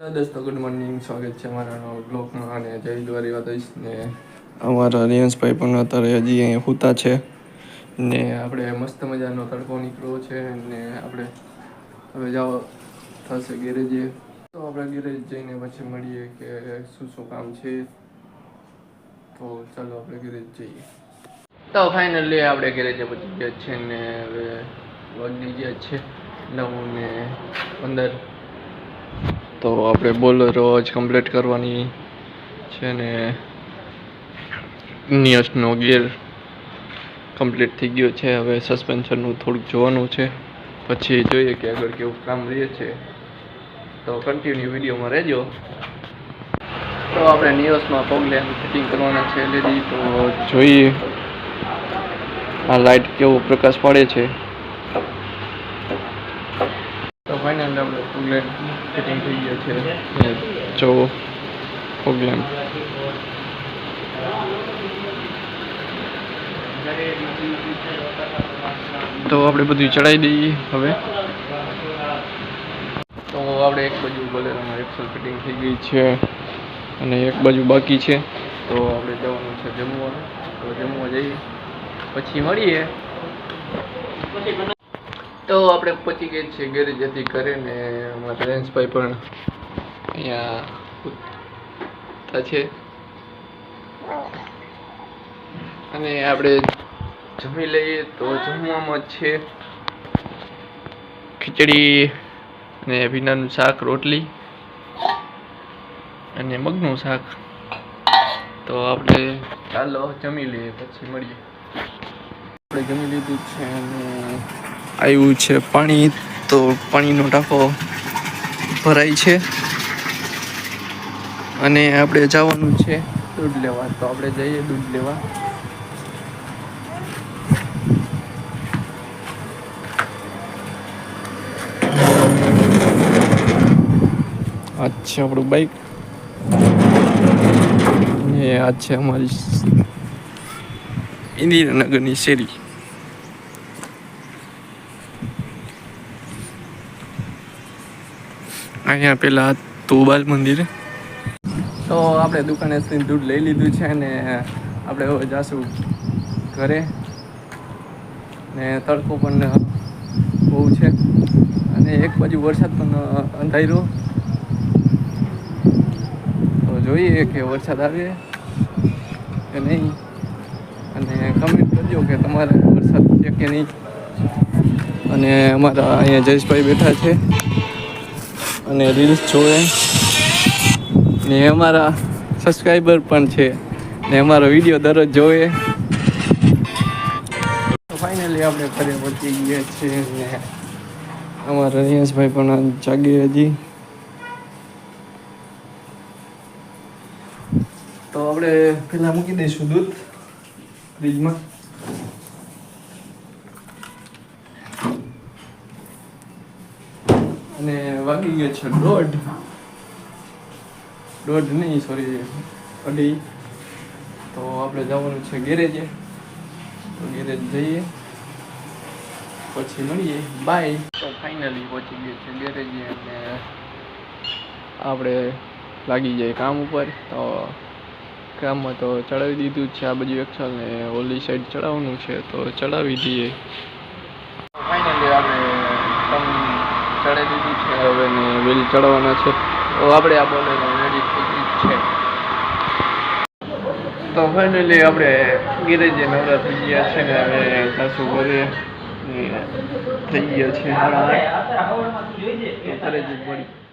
દોસ્તો good morning સ્વાગત છે અમારા બ્લોગમાં અને જય દ્વારિકાધીશ ને અમારા રિયન્સભાઈ પણ અત્યારે હજી અહીંયા હુતા છે. ને આપણે મસ્ત મજાનો તડકો નીકળ્યો છે ને આપણે હવે જાઓ થશે ગેરેજે. તો આપણે ગેરેજ જઈને પછી મળીએ કે શું શું કામ છે. તો ચાલો આપણે ગેરેજ જઈએ. તો ફાઇનલી આપણે ગેરેજે પહોંચી ગયા છે ને હવે વાગી ગયા છે નવ ને પંદર તો આપણે બોલરો જ કમ્પ્લીટ કરવાની છે ને નિયસનો ગિયર કમ્પ્લીટ થઈ ગયો છે. હવે સસ્પેન્શનનું થોડુંક જોવાનું છે. પછી જોઈએ કે આગળ કેવું કામ રહે છે. તો કન્ટિન્યુ વિડીયોમાં રહેજો. તો આપણે નિયસમાં પગલે ફિટિંગ કરવાના છે લીધી તો જોઈએ આ લાઇટ કેવો પ્રકાશ પાડે છે તો ફાઇનલ આપણે ફોગલેમ ફિટિંગ થઈ ગયા છે જો ફોગલેમ તો આપણે બધું ચડાવી દઈએ હવે તો આપણે એક બાજુ બોલેરોમાં એક્સલ ફિટિંગ થઈ ગઈ છે અને એક બાજુ બાકી છે તો આપણે જવાનું છે જમવા તો જમવા જઈએ પછી મળીએ તો આપણે પહોંચી ગઈ છીએ ગેરેજથી કરે ને અમારા રેન્સભાઈ પણ અહીંયા છે. અને આપણે જમી લઈએ તો જમવામાં છે ખીચડી અને ભીનાનું શાક, રોટલી અને મગનું શાક. તો આપણે ચાલો જમી લઈએ, પછી મળીએ. આપણે જમી લીધું છે અને આવ્યું છે પાણી. તો પાણીનો ટાંકો ભરાય છે. અને આપણે જવાનું છે દૂધ લેવા. તો આપણે જઈએ દૂધ લેવા. અચ્છા આપણું બાઈક ને આ છે અમારી ઇન્દિરાનગરની શેરી. અહીંયા પેલા તોબાલ મંદિર. તો આપણે દુકાનેથી દૂધ લઈ લીધું છે ને આપણે હવે જાશું ઘરે. ને તડકો પણ બહુ છે. અને એક બાજુ વરસાદ પણ અંધાર્યો. તો જોઈએ કે વરસાદ આવે કે નહીં. અને કમેન્ટ કરજો કે તમારે વરસાદ છે કે નહીં. અને અમારા અહીંયા જયેશભાઈ બેઠા છે. અને રીલ્સ જોવે. ને અમારા સબસ્ક્રાઈબર પણ છે. ને અમારો વીડિયો દરરોજ જોવે. તો ફાઇનલી આપણે ઘરે પહોંચી ગયા છીએ ને અમારા રહિયાસભાઈ પણ જાગે હજી. તો આપણે પેલા મૂકી દઈશું દૂધ ફ્રીજમાં અને વાગી ગયો છે દોઢ. દોઢ નહીં સોરી અઢી. તો આપણે જવાનું છે ગેરેજે. તો ગેરેજ જઈએ. પછી મળીએ. બાય તો ફાઇનલી પહોંચી ગયો છે ગેરેજે અને આપણે લાગી જાય કામ ઉપર. તો કામમાં તો ચડાવી દીધું છે આ બાજુ એક્સલ ને ઓલી સાઈડ ચડાવવાનું છે તો ચડાવી દઈએ. ફાઇનલી આપણે ચડાવી દીધું હવે ને વ્હીલ ચડવાના છે. તો આપણે આ રેડી છે. તો ફાઇનલી આપણે ગેરેજે નવરા થઈ ગયા છે ને હવે સાસુ ઘરે થઈ ગયા છે. ઘરે જ મળી